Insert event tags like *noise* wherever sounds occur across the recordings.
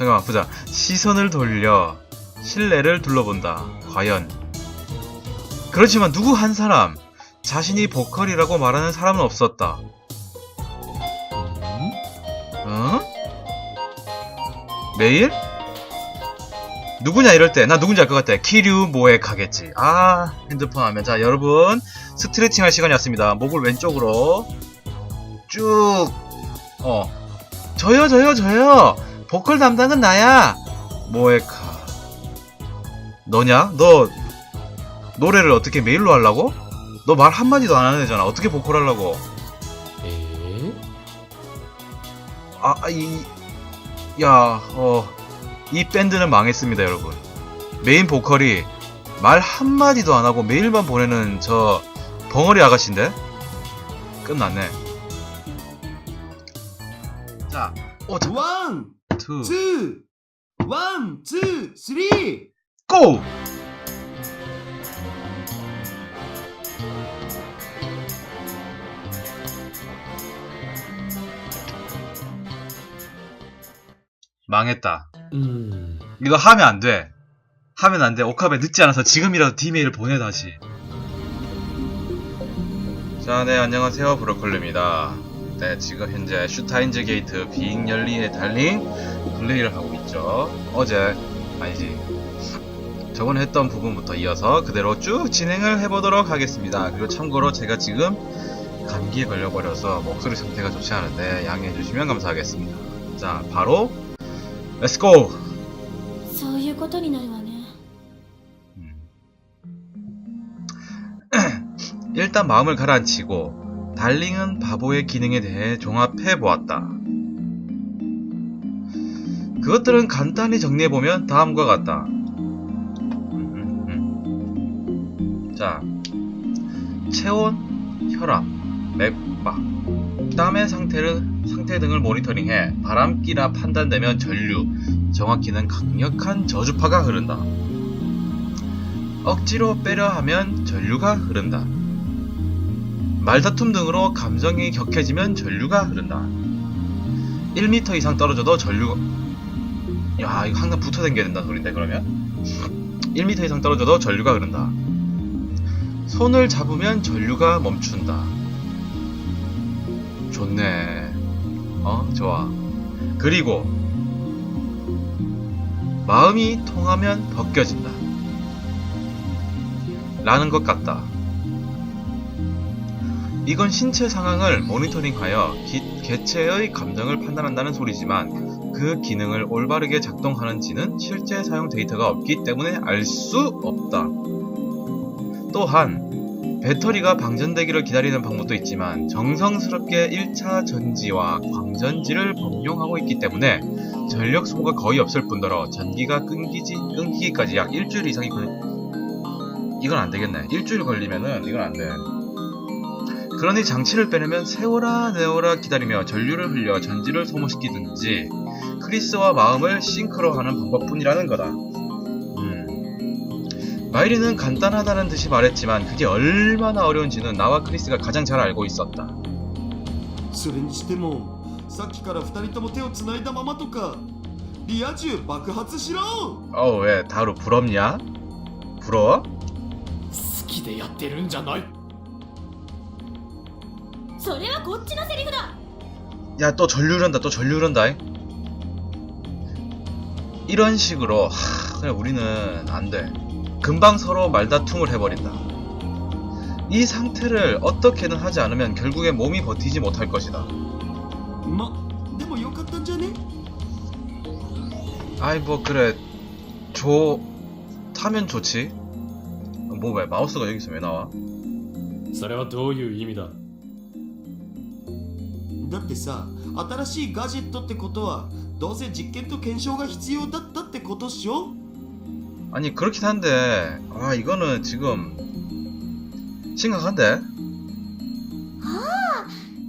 잠깐만 보자. 시선을 돌려 실내를 둘러본다. 과연 그렇지만 누구 한 사람 자신이 보컬이라고 말하는 사람은 없었다. 어? 메일? 누구냐 이럴 때 나 누군지 알 것 같아. 키류 모에 가겠지. 아 핸드폰 하면 자 여러분 스트레칭 할 시간이 왔습니다. 목을 왼쪽으로 쭉 어. 저요 저요 저요 보컬 담당은 나야 모에카 너냐? 너 노래를 어떻게 메일로 하려고? 너 말 한마디도 안 하는 애잖아 어떻게 보컬 하려고 え 아, 이, 야, 어, 이 밴드는 망했습니다, 여러분. 메인 보컬이 말 한마디도 안 하고 메일만 보내는 저 벙어리 아가씨인데? 끝났네. 자, 오, 자, 투, 투, 원, 투, 쓰리. 고! 망했다. 음. 이거 하면 안 돼. 하면 안 돼. 오카베 늦지 않아서 지금이라도 디메일을 보내 다시. 자, 네, 안녕하세요. 브로콜리입니다. 네, 지금 현재 슈타인즈 게이트 빙 열리에 달린 플레이를 하고 있죠. 어제, 아니지. 저번에 했던 부분부터 이어서 그대로 쭉 진행을 해보도록 하겠습니다. 그리고 참고로 제가 지금 감기에 걸려버려서 목소리 상태가 좋지 않은데 양해해주시면 감사하겠습니다. 자, 바로 렛츠고! そういうことになるわね 음. *clears throat* 일단 마음을 가라앉히고 달링은 바보의 기능에 대해 종합해 보았다. 그것들은 간단히 정리해보면 다음과 같다. *laughs* 자, 체온, 혈압, 맥박, 땀의 상태를, 상태 등을 모니터링해 바람기라 판단되면 전류, 정확히는 강력한 저주파가 흐른다. 억지로 빼려 하면 전류가 흐른다. 말다툼 등으로 감정이 격해지면 전류가 흐른다. 1m 이상 떨어져도 전류가 야 이거 항상 붙어 댕겨야 된다는 소린데 그러면 1m 이상 떨어져도 전류가 흐른다. 손을 잡으면 전류가 멈춘다. 좋네. 어 좋아. 그리고 마음이 통하면 벗겨진다. 라는 것 같다. 이건 신체 상황을 모니터링하여 기- 개체의 감정을 판단한다는 소리지만 그 기능을 올바르게 작동하는지는 실제 사용 데이터가 없기 때문에 알 수 없다. 또한 배터리가 방전되기를 기다리는 방법도 있지만 정성스럽게 1차 전지와 광전지를 범용하고 있기 때문에 전력 소모가 거의 없을 뿐더러 전기가 끊기지, 끊기기까지 약 일주일 이상이 걸 이건 안 되겠네. 일주일 걸리면은 이건 안 돼. 그러니 장치를 빼내면 세워라 내워라 기다리며 전류를 흘려 전지를 소모시키든지 크리스와 마음을 싱크로하는 방법뿐이라는 거다. 음. 마이리는 간단하다는 듯이 말했지만 그게 얼마나 어려운지는 나와 크리스가 가장 잘 알고 있었다. それにしてもさっきから二人とも手をつないだままとかリア充爆発しろ 어, 왜 다루 부럽냐? 부러워? 好きでやってるんじゃない それはこっちのセリフだ 야, 또 전류 흐른다, 또 전류 흐른다. 이런 식으로, 하, 그냥 우리는 안 돼. 금방 서로 말다툼을 해버린다. 이 상태를 어떻게든 하지 않으면 결국에 몸이 버티지 못할 것이다. までもよかったんじゃね 아이, 뭐, 그래. 좋, 타면 좋지. 뭐, 왜, 마우스가 여기서 왜 나와? それはどういう意味だ だってさ新しいガジェットってことはどうせ実験と検証が必要だったってことっしょ 아니, 그렇긴 한데, 아, 이거는 지금, 심각한데?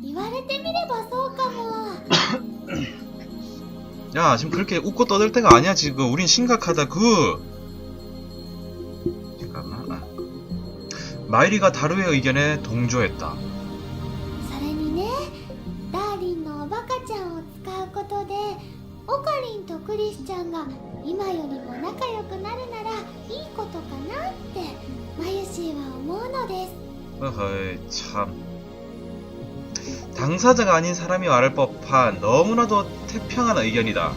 言われてみればそうかも 야, *coughs* 지금 그렇게 웃고 떠들 때가 아니야, 지금. 우린 심각하다, 그. 잠깐만. 아. 마이리가 다루의 의견에 동조했다. が今よりも仲良くなるならいいことかなってマユシーは思うのです 어허이 참 당사자가 아닌 사람이 말할 법한 너무나도 태평한 의견이다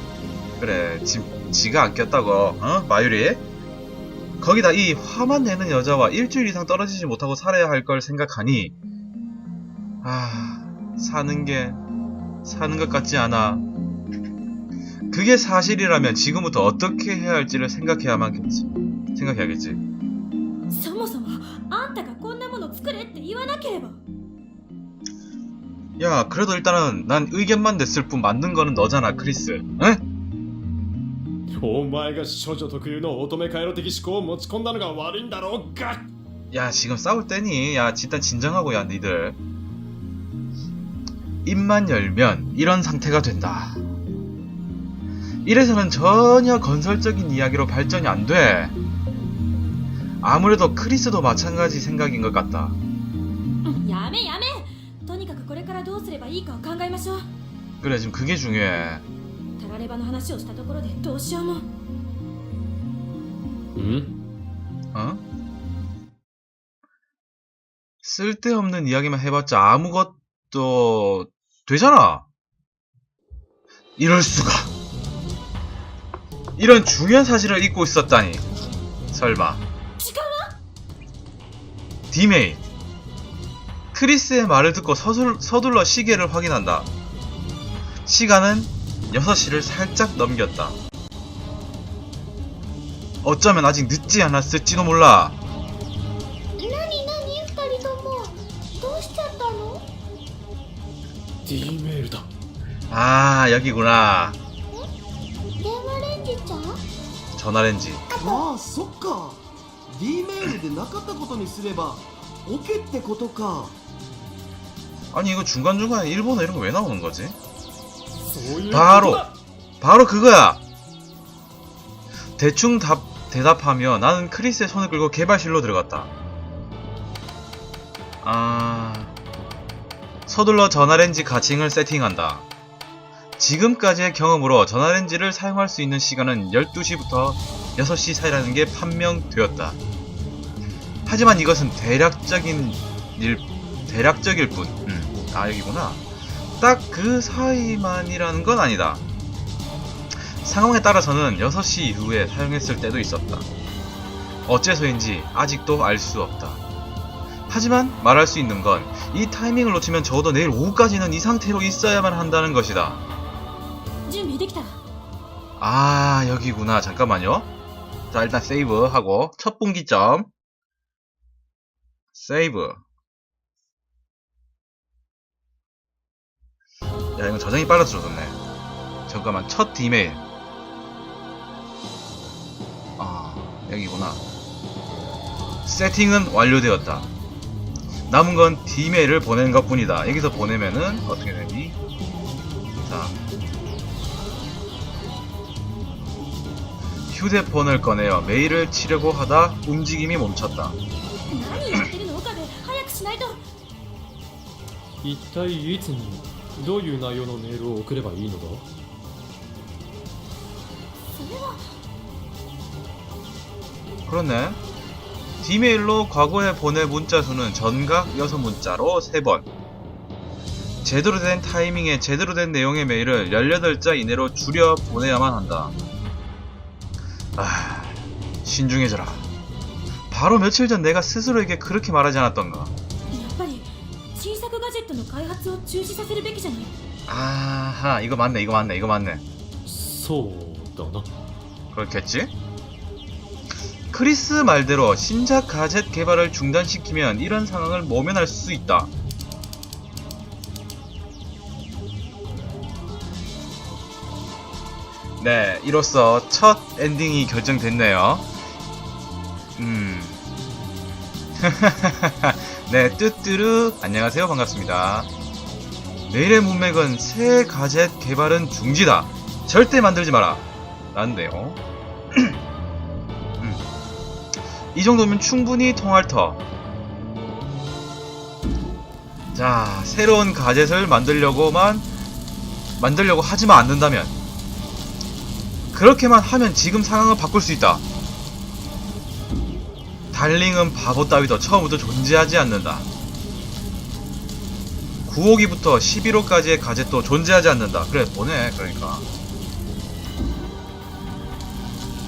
그래 지, 지가 안 꼈다고 어? 마유리? 거기다 이 화만 내는 여자와 일주일 이상 떨어지지 못하고 살아야 할 걸 생각하니 아 사는 게 사는 것 같지 않아 그게 사실이라면 지금부터 어떻게 해야 할지를 생각해야만겠지 생각해야겠지 そもそもあんたがこんなもの作れって言わなければ 야, 그래도 일단은 난 의견만 냈을 뿐 만든 거는 너잖아, 크리스. 응? お前が処女特有の乙女回路的思考を持ち込んだのが悪いんだろうが 야, 지금 싸울 때니? 야, 일단 진정하고, 야, 니들. 입만 열면 이런 상태가 된다. 이래서는 전혀 건설적인 이야기로 발전이 안 돼. 아무래도 크리스도 마찬가지 생각인 것 같다. 야매 야매. 그래 지금 그게 중요해. 응? 어? 쓸데없는 이야기만 해봤자 아무것도 되잖아. 이럴 수가. 이런 중요한 사실을 잊고 있었다니. 설마. 디메이. 크리스의 말을 듣고 서술, 서둘러 시계를 확인한다. 시간은 6시를 살짝 넘겼다. 어쩌면 아직 늦지 않았을지도 몰라. 아, 여기구나. 전화렌지. ああそっか D メールでなかったことにすれば OK ってことか 아니, 이거 중간중간에 일본어 이런 거 왜 나오는 거지? そういうことバロだ 바로 그거야! 대충 답, 대답하며 나는 크리스의 손을 끌고 개발실로 들어갔다. 아... 서둘러 전화렌지 가칭을 세팅한다. 지금까지의 경험으로 전화렌지를 사용할 수 있는 시간은 12시부터 6시 사이라는 게 판명되었다. 하지만 이것은 대략적인 일, 대략적일 뿐. 음, 아, 여기구나. 딱 그 사이만이라는 건 아니다. 상황에 따라서는 6시 이후에 사용했을 때도 있었다. 어째서인지 아직도 알 수 없다. 하지만 말할 수 있는 건 이 타이밍을 놓치면 적어도 내일 오후까지는 이 상태로 있어야만 한다는 것이다. 아 여기구나. 잠깐만요. 자 일단 세이브 하고 첫 분기점. 세이브. 야 이거 저장이 빨라서 좋았네. 잠깐만 첫 디메일. 아 여기구나. 세팅은 완료되었다. 남은 건 디메일을 보낸 것 뿐이다. 여기서 보내면은 어떻게 되니? 자 휴대폰을 꺼내어 메일을 치려고 하다 움직임이 멈췄다. 何やってるの岡部早くしないと一体いつにどういう内容のメールを送ればいいのだそれは 그렇네. 디메일로 과거에 보낸 문자 수는 전각 6문자로 3번. 제대로 된 타이밍에 제대로 된 내용의 메일을 18자 이내로 줄여 보내야만 한다. 아, 신중해져라. 바로 며칠 전 내가 스스로에게 그렇게 말하지 않았던가? 아하, 이거 맞네, 이거 맞네, 이거 맞네. 소더너. 그렇겠지? 크리스 말대로 신작 가젯 개발을 중단시키면 이런 상황을 모면할 수 있다. 네, 이로써 첫 엔딩이 결정됐네요. 음. *laughs* 네, 뚜뚜루. 안녕하세요. 반갑습니다. 내일의 문맥은 새 가젯 개발은 중지다. 절대 만들지 마라. 라는데요. *clears throat* 음. 이 정도면 충분히 통할 터. 자, 새로운 가젯을 만들려고만 만들려고 하지만 않는다면 그렇게만 하면 지금 상황을 바꿀 수 있다. 달링은 바보 따위도 처음부터 존재하지 않는다. 9호기부터 11호까지의 가젯도 존재하지 않는다. 그래, 보내, 그러니까.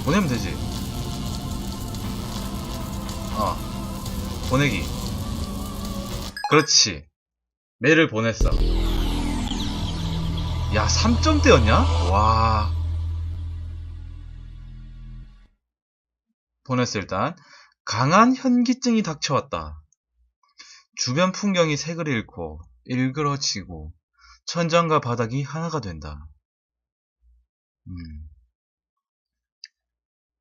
보내면 되지. 어. 보내기. 그렇지. 메일을 보냈어. 야, 3점대였냐? 와. 보냈어, 일단. 강한 현기증이 닥쳐왔다. 주변 풍경이 색을 잃고, 일그러지고, 천장과 바닥이 하나가 된다. 음.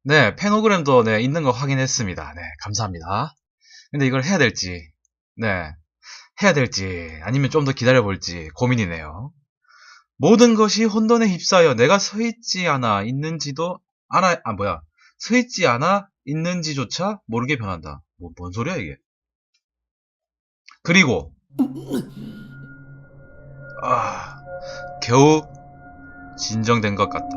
네, 페노그램도 네, 있는 거 확인했습니다. 네, 감사합니다. 근데 이걸 해야 될지, 네, 해야 될지, 아니면 좀 더 기다려볼지 고민이네요. 모든 것이 혼돈에 휩싸여 내가 서 있지 않아 있는지도 알아, 아, 뭐야. 서 있지 않아 있는지조차 모르게 변한다. 뭐, 뭔 소리야, 이게. 그리고, 아, 겨우 진정된 것 같다.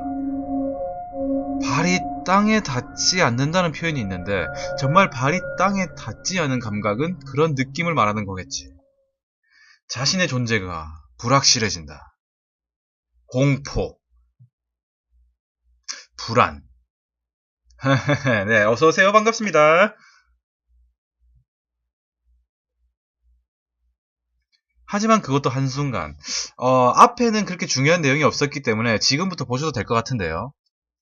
발이 땅에 닿지 않는다는 표현이 있는데, 정말 발이 땅에 닿지 않은 감각은 그런 느낌을 말하는 거겠지. 자신의 존재가 불확실해진다. 공포, 불안. *laughs* 네, 어서오세요. 반갑습니다. 하지만 그것도 한순간. 어, 앞에는 그렇게 중요한 내용이 없었기 때문에 지금부터 보셔도 될 것 같은데요.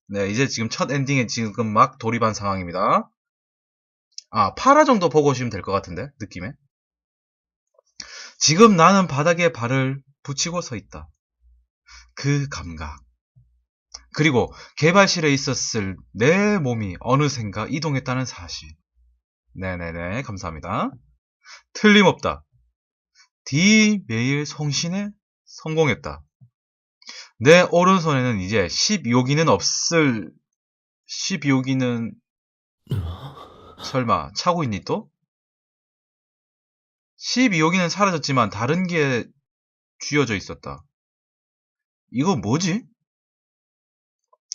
네, 이제 지금 첫 엔딩에 지금 막 돌입한 상황입니다. 아, 8화 정도 보고 오시면 될 것 같은데, 느낌에. 지금 나는 바닥에 발을 붙이고 서 있다. 그 감각. 그리고 개발실에 있었을 내 몸이 어느샌가 이동했다는 사실. 네네네, 감사합니다. 틀림없다. D 매일 송신에 성공했다. 내 오른손에는 이제 12호기는 없을, 12호기는, *laughs* 설마, 차고 있니 또? 12호기는 사라졌지만 다른 게 쥐어져 있었다. 이거 뭐지?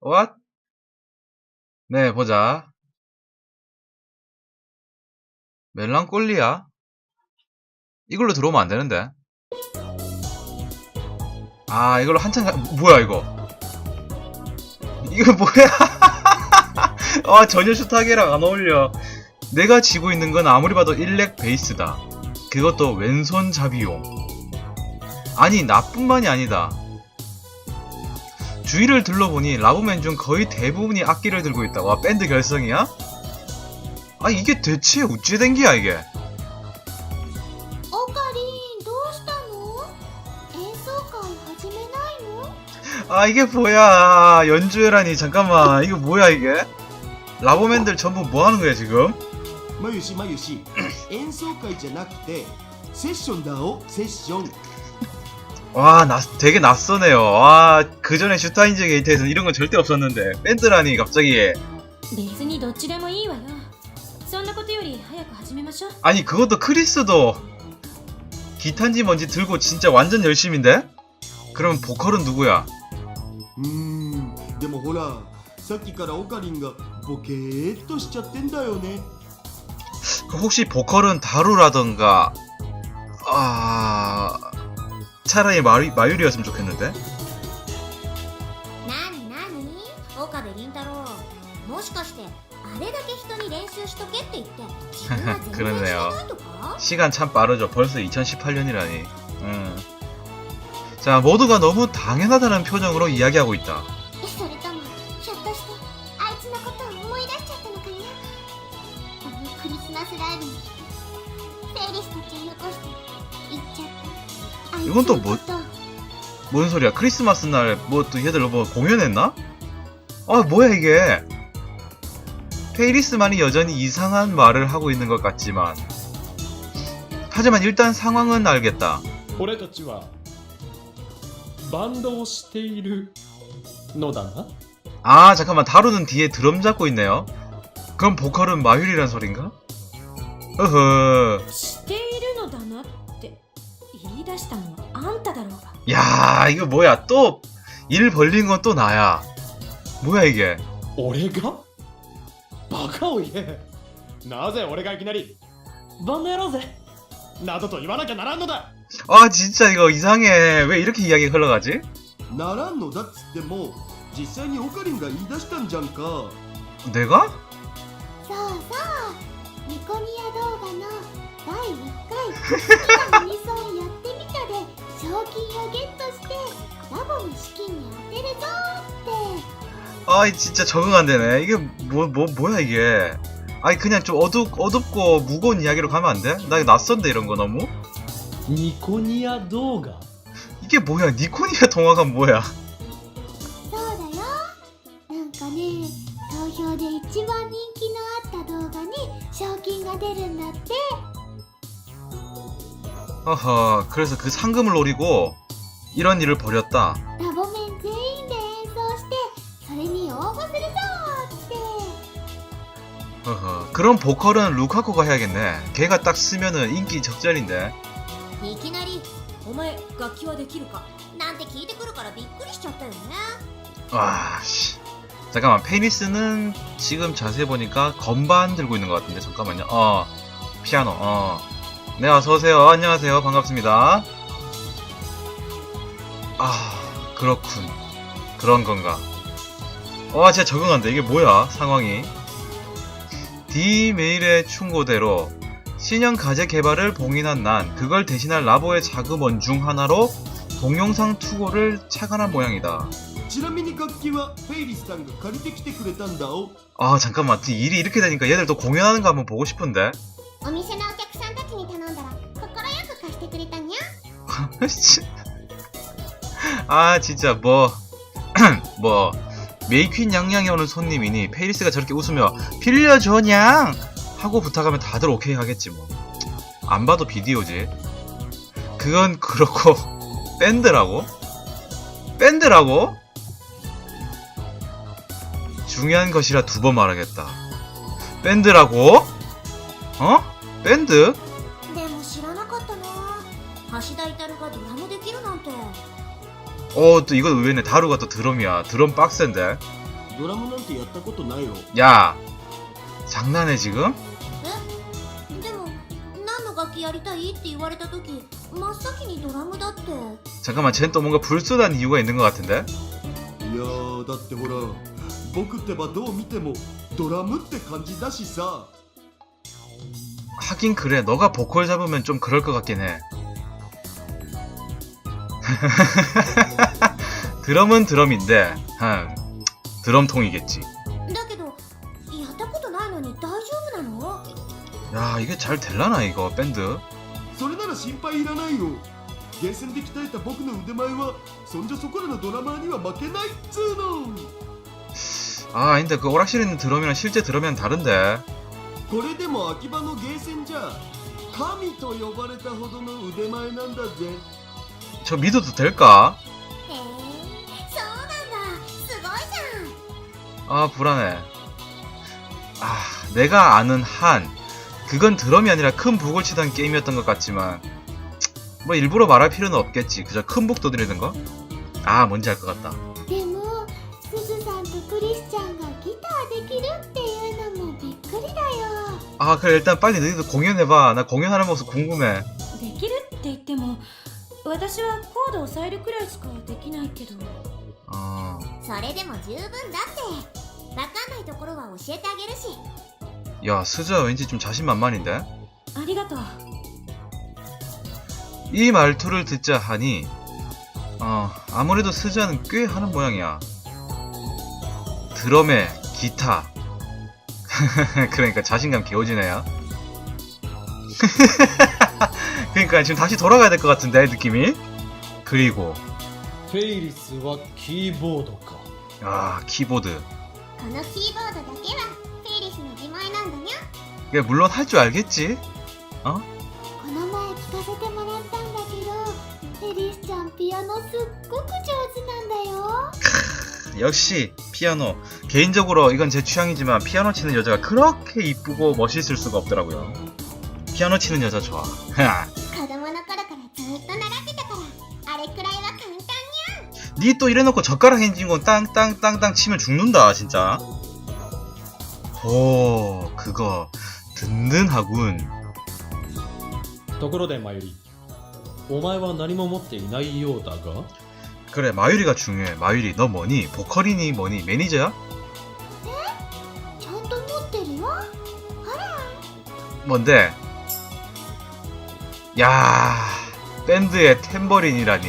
What? 네, 보자. 멜랑콜리야? 이걸로 들어오면 안 되는데. 아, 이걸로 한참 가... 뭐야, 이거? 이거 뭐야? *laughs* 아, 전혀 슈타게랑 안 어울려. 내가 쥐고 있는 건 아무리 봐도 일렉 베이스다. 그것도 왼손 잡이용. 아니, 나뿐만이 아니다. 주위를 둘러보니 라브맨 중 거의 대부분이 악기를 들고 있다. 와, 밴드 결성이야? 아, 이게 대체 어찌 된 기야, 이게? オカリンどうしたの演奏会始めないの 아, 이게 뭐야. 연주회라니, 잠깐만. 이거 뭐야, 이게? 라브맨들 전부 뭐 하는 거야, 지금? まゆしまゆし演奏会じゃなくてセッションだおセッション *clears throat* 와, 나, 되게 낯서네요. 와, 그 전에 슈타인즈 게이트에서는 이런 건 절대 없었는데. 밴드라니, 갑자기. 別にどっちでもいいわよそんなことより早く始めましょう 아니, 그것도 크리스도 기타인지 뭔지 들고 진짜 완전 열심인데? 그럼 보컬은 누구야? うーんでもほらさっきからオカリンがボケーっとしちゃってんだよね 그 혹시 보컬은 다루라던가, 아, 차라리 마유, 마유리였으면 좋겠는데? *laughs* 그러네요. 시간 참 빠르죠. 벌써 2018년이라니. 음. 자, 모두가 너무 당연하다는 표정으로 이야기하고 있다. 이건 또 こ 뭐- と 뭔 소리야? 크리스마스 날 뭐 또 얘들 뭐 공연했나? 아 뭐야 이게? 페이리스만이 여전히 이상한 말을 하고 있는 것 같지만 하지만 일단 상황은 알겠다. 俺たちはバンドをしているのだな 아 잠깐만 다루는 뒤에 드럼 잡고 있네요. 그럼 보컬은 마율이란 소린가? 어허. 出したのはあんただろうが 야 이거 뭐야 또 일 벌린 건 또 나야. 뭐야 이게? 俺がバカを言えなぜ俺がいきなりバンドやろうぜなどと言わなきゃならんのだ 아 진짜 이거 이상해. 왜 이렇게 이야기가 흘러가지? ならんのだっつっても実際にオカリンが言い出したんじゃんか 내가? そうそうニコニア動画の第1回 金をゲットしてラボの資金に充てるぞって 아 진짜 적응 안 되네. 이게 뭐 뭐 뭐야 이게? 아니 그냥 좀 어둡 어둡고 무거운 이야기로 가면 안 돼? 나 이거 낯선데 이런 거 너무? ニコニア動画 이게 뭐야? 니코니아 동화가 뭐야? 허허. 그래서 그 상금을 노리고 이런 일을 벌였다. ラボメン全員で演奏してそれに応募するぞって 허허. 그럼 보컬은 루카코가 해야겠네. 걔가 딱 쓰면은 인기 적절인데. いきなり「お前楽器はできるか?」なんて聞いてくるからびっくりしちゃったよね 와 씨. 잠깐만 페니스는 지금 자세히 보니까 건반 들고 있는 것 같은데 잠깐만요. 어 피아노. 어. 네, 어서오세요. 안녕하세요. 반갑습니다. 아, 그렇군. 그런 건가. 와, 진짜 적응한데. 이게 뭐야, 상황이. D메일의 충고대로 신형 가제 개발을 봉인한 난 그걸 대신할 라보의 자금원 중 하나로 동영상 투고를 착안한 모양이다. 아 잠깐만 일이 이렇게 되니까 얘들 또 공연하는 거 한번 보고 싶은데. *laughs* 아 진짜 뭐 *clears throat* 뭐 메이퀸 양양에 오는 손님이니 페이리스가 저렇게 웃으며 빌려줘냥 하고 부탁하면 다들 오케이 하겠지 뭐 안 봐도 비디오지 그건 그렇고 *laughs* 밴드라고? 밴드라고? 중요한 것이라 두 번 말하겠다 밴드라고? 어? 밴드? でも知らなかったな橋田至 어, 또 이건 의외네. 다루가 또 드럼이야. 드럼 빡센데. ドラムなんてやったことないよ 야, 장난해 지금? でも何の楽器やりたいって言われた時真っ先にドラムだって 잠깐만, 쟤는 또 뭔가 불순한 이유가 있는 것 같은데? いやーだってほら僕ってばどう見てもドラムって感じだしさ 하긴 그래. 너가 보컬 잡으면 좀 그럴 것 같긴 해. 드럼은 드럼인데 아, 드럼통이겠지 だけどやったことないのに大丈夫なの야 이게 잘 될라나 이거 밴드 それなら心配いらないよ厳選で鍛えた僕の腕前はそんじょそこらのドラマーには負けないっつうの아 아닌데 그 오락실에 있는 드럼이랑 실제 드럼이랑 다른데 これでも秋葉のゲーセンじゃ神と呼ばれたほどの腕前なんだぜ 저 믿어도 될까? 아 불안해. 아 내가 아는 한 그건 드럼이 아니라 큰 북을 치던 게임이었던 것 같지만 뭐 일부러 말할 필요는 없겠지. 그저 큰 북 두드리는 거? 아 뭔지 알 것 같다. 아 그래 일단 빨리 너희들 공연해봐. 나 공연하는 모습 궁금해. 私はコードを押さえるくらいしかできないけど 어... それでも十分だってわかんないところは教えてあげるし 야 스즈야 왠지 좀 자신만만인데? ありがとう 이 말투를 듣자 하니 어 아무래도 스즈야는 꽤 하는 모양이야. 드럼에 기타 *laughs* 그러니까 자신감 개오지네요. *laughs* 그러니까 지금 다시 돌아가야 될 것 같은데 느낌이. 그리고 フェイリスはキーボードか 아 키보드 このキーボードだけはフェイリスの自前なんだにゃ 이게 물론 할 줄 알겠지 この前聞かせてもらったんだけどエリスちゃんピアノすっごく上手なんだよ 역시 피아노 개인적으로 이건 제 취향이지만 피아노 치는 여자가 그렇게 이쁘고 멋있을 수가 없더라고요 피아노 치는 여자 좋아 子供の頃からずっと習ってたからあれくらいは簡単に 니 또 이래놓고 젓가락 행진공 땅땅땅땅 치면 죽는다 진짜 오 그거 든든하군 ところでマユリお前は何も持っていないようだが 그래 마유리가 중요해 마유리 너 뭐니 보컬이니 뭐니 매니저야? ちゃんと持ってるよ 뭔데? 야 밴드의 탬버린이라니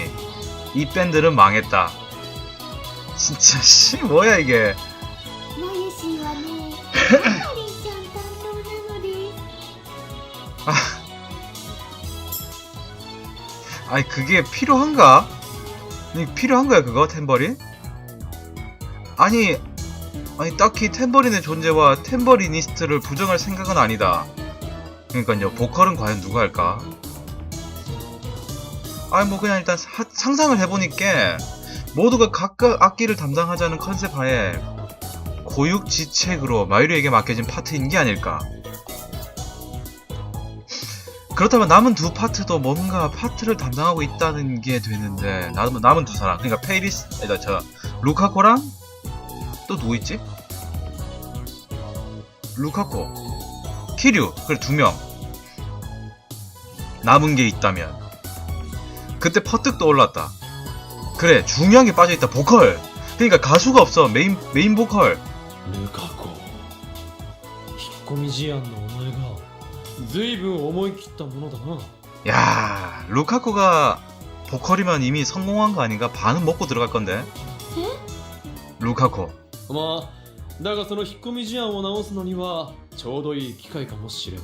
이 밴드는 망했다 진짜 *laughs* 씨 뭐야 이게 아, 아니 그게 필요한가? 아니, 필요한 거야 그거 탬버린? 아니 아니 딱히 탬버린의 존재와 탬버리니스트를 부정할 생각은 아니다 그러니까요 보컬은 과연 누가 할까? 아니 뭐 그냥 일단 사- 상상을 해보니까 모두가 각각 악기를 담당하자는 컨셉 하에 고육지책으로 마유리에게 맡겨진 파트인 게 아닐까. 그렇다면 남은 두 파트도 뭔가 파트를 담당하고 있다는 게 되는데 남은, 남은 두 사람. 그러니까 페이리스 아니다 저 루카코랑 또 누구 있지? 루카코. 키류. 그래 두 명. 남은 게 있다면 그때 퍼뜩 떠올랐다 그래 중요한 게 빠져있다 보컬 그러니까 가수가 없어 메인 메인 보컬 ルカ子引っ込み思案のお前が随分思い切ったものだな 야 루카코가 보컬이면 이미 성공한 거 아닌가? 반은 먹고 들어갈 건데 루카코 まあだがその引っ込み思案を直すのにはちょうどいい機会かもしれん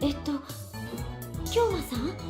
えっと京馬さんあ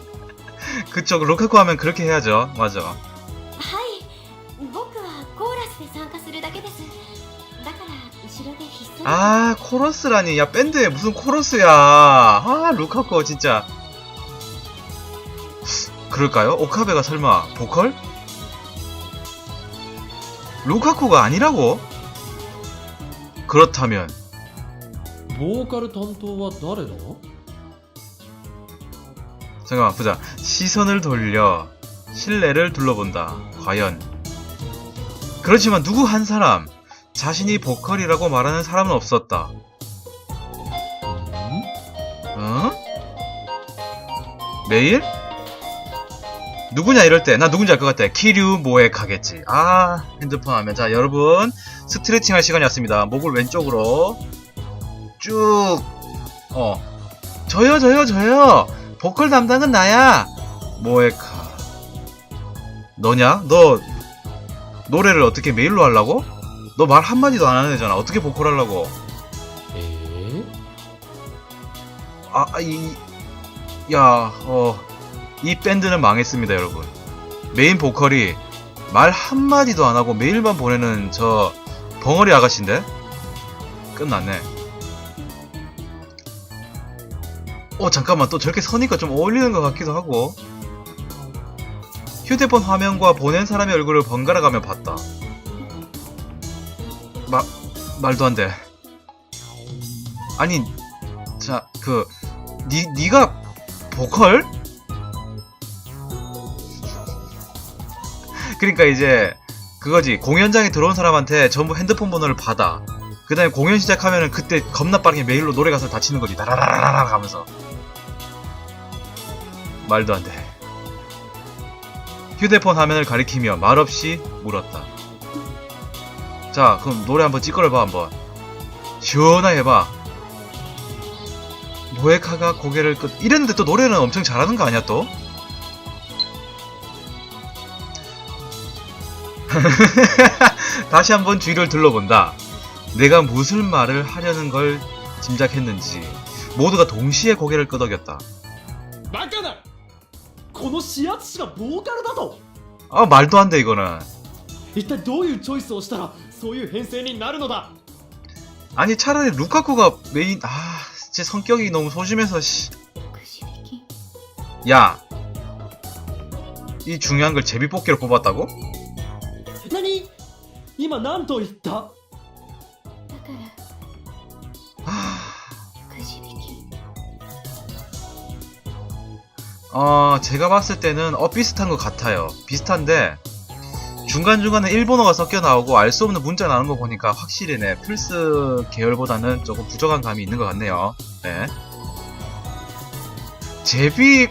그쪽 루카코 하면 그렇게 해야죠 맞아 はい僕はコーラスで参加するだけですだから後ろでひっそり 아 코러스라니 야 밴드에 무슨 코러스야 아 루카코 진짜 그럴까요? 오카베가 설마 보컬? 루카코가 아니라고? 그렇다면 ボーカル担当は誰だ 잠깐만 보자. 시선을 돌려 신뢰를 둘러본다. 과연. 그렇지만 누구 한 사람? 자신이 보컬이라고 말하는 사람은 없었다. ん 어? 메일? 누구냐 이럴 때 나 누군지 알 것 같아. 키류 모에 가겠지. 아 핸드폰 하면. 자 여러분. 스트레칭 할 시간이 왔습니다. 목을 왼쪽으로 쭉어. 저요 저요 저요 보컬 담당은 나야 모에카 너냐? 너 노래를 어떻게 메일로 하려고? 너 말 한마디도 안 하는 애잖아 어떻게 보컬 하려고 え 아, 이, 야, 어, 이 밴드는 망했습니다, 여러분. 메인 보컬이 말 한마디도 안 하고 메일만 보내는 저 벙어리 아가씨인데? 끝났네. 어, 잠깐만, 또 저렇게 서니까 좀 어울리는 것 같기도 하고. 휴대폰 화면과 보낸 사람의 얼굴을 번갈아 가며 봤다. 마, 말도 안 돼. 아니, 자, 그, 니, 니가 보컬? 그러니까 이제 그거지 공연장에 들어온 사람한테 전부 핸드폰 번호를 받아 그 다음에 공연 시작하면은 그때 겁나 빠르게 메일로 노래 가사를 다 치는 거지 다라라라라 하면서 말도 안 돼. 휴대폰 화면을 가리키며 말없이 물었다. 자, 그럼 노래 한번 찌꺼려봐 한번. 시원하게 해봐. 모에카가 고개를 끄... 이랬는데 또 노래는 엄청 잘하는 거 아니야 또? *laughs* 다시 한번 주위를 둘러본다. 내가 무슨 말을 하려는 걸 짐작했는지 모두가 동시에 고개를 끄덕였다. 맞잖아! この指圧師がボーカルだと 아 말도 안 돼 이거는. 一体どういうチョイスをしたらそういう編成になるのだ 아니 차라리 루카쿠가 메인 아, 제 성격이 너무 소심해서 씨. くじ引き 야. 이 중요한 걸 제비뽑기로 뽑았다고? 何今何と言った 어, 제가 봤을 때는 어 비슷한 것 같아요. 비슷한데 중간중간에 일본어가 섞여 나오고 알 수 없는 문자 나오는 거 보니까 확실히 네, 플스 계열보다는 조금 부족한 감이 있는 것 같네요. 네. 제비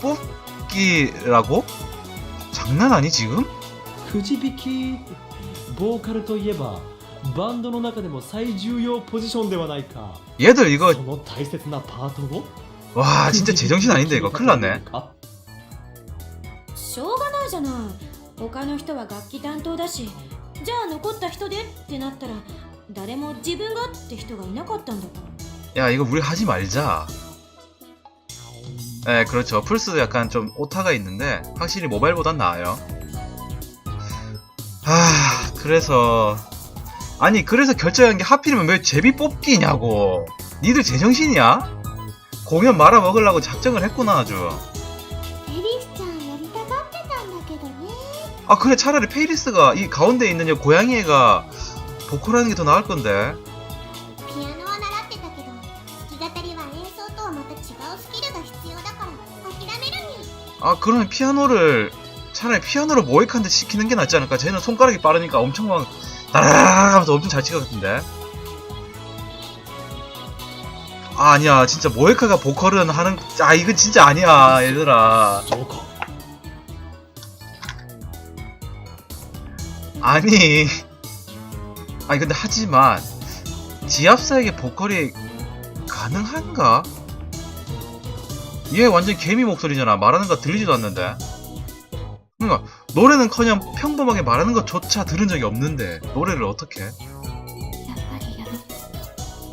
뽑기라고? 장난 아니 지금? くじ引きボーカルといえばバンドの中でも最重要ポジションではないか 얘들 이거 その大切なパートを 와 진짜 제정신 아닌데 이거 큰일 났네. しょうがないじゃない他の人は楽器担当だしじゃあ残った人でってなったら誰も自分がって人がいなかったんだから 야 이거 우리 하지 말자. 네 그렇죠. 플스도 약간 좀 오타가 있는데 확실히 모바일보단 나아요. 아 그래서 아니 그래서 결정한 게 하필이면 왜 제비 뽑기냐고. 니들 제정신이야? 공연 말아 먹으려고 작정을 했구나 아주. エリスちゃんやりたがってたんだけどね 아 그래 차라리 페이리스가 이 가운데 있는 이 고양이 애가 보컬하는 게 더 나을 건데. ピアノは習ってたけど弾き語りは演奏とはまた違うスキルが必要だから諦めるに 아 그러면 피아노를 차라리 피아노를 모이칸데 시키는 게 낫지 않을까? 쟤는 손가락이 빠르니까 엄청 막 따라라라 하면서 엄청 잘 치것 같은 아, 아니야. 진짜 모에카가 보컬은 하는 아 이건 진짜 아니야 얘들아. 아니. 아니 근데 하지만 지압사에게 보컬이 가능한가? 얘 완전 개미 목소리잖아. 말하는 거 들리지도 않는데. 그러니까 노래는커녕 평범하게 말하는 것조차 들은 적이 없는데 노래를 어떻게? 해?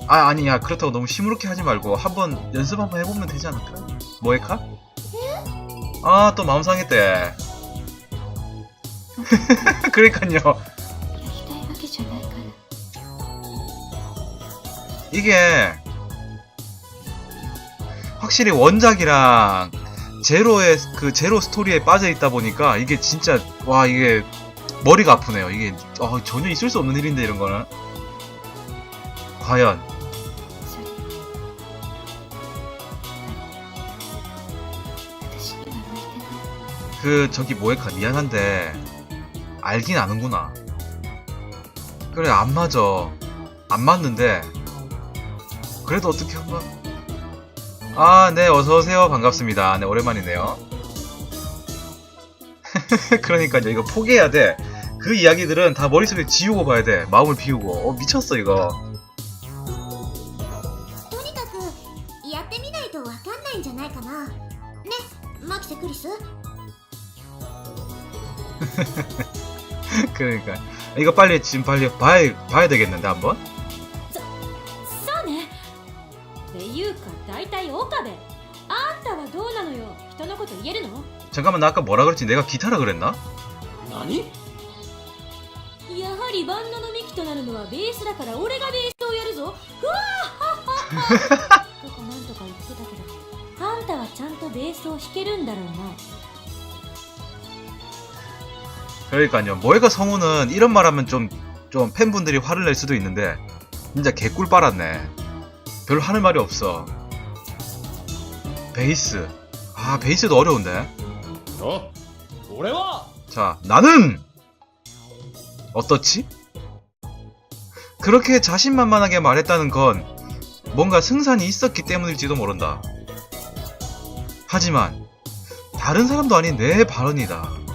아 아니야. 그렇다고 너무 시무룩해 하지 말고 한번 연습 한번 해보면 되지 않을까? 모에카? 아 또 마음 상했대. *laughs* 그러니까요. 이게 확실히 원작이랑 제로의 그 제로 스토리에 빠져 있다 보니까 이게 진짜 와 이게 머리가 아프네요. 이게 어, 전혀 있을 수 없는 일인데 이런 거는. 과연. 그 저기 모에카 미안한데 알긴 아는구나. 그래 안 맞아. 안 맞는데 그래도 어떻게 한번 아, 네, 어서오세요. 반갑습니다. 네, 오랜만이네요. *laughs* 그러니까요, 이거 포기해야 돼. 그 이야기들은 다 머릿속에 지우고 봐야 돼. 마음을 비우고. 어, 미쳤어, 이거. 그러니까. 이거 빨리, 지금 빨리 봐야, 봐야 되겠는데, 한번? そうねっていうか大体岡部あんたはどうなのよ人のこと言えるの 잠깐만, 나 아까 뭐라 그랬지? 내가 기타라 그랬나? 何やはりバンドの幹となるのはベースだから俺がベースをやるぞうわーはっはっはとかなんとか言ってたけどあんたはちゃんとベースを弾けるんだろうな 그러니까요. 모에가 성우는 이런 말하면 좀, 좀 팬분들이 화를 낼 수도 있는데, 진짜 개꿀 빨았네. 별 하는 말이 없어. 베이스. 아, 베이스도 어려운데. 어? 오래와! 자, 나는! 어떻지? 그렇게 자신만만하게 말했다는 건 뭔가 승산이 있었기 때문일지도 모른다. 하지만, 다른 사람도 아닌 내 발언이다.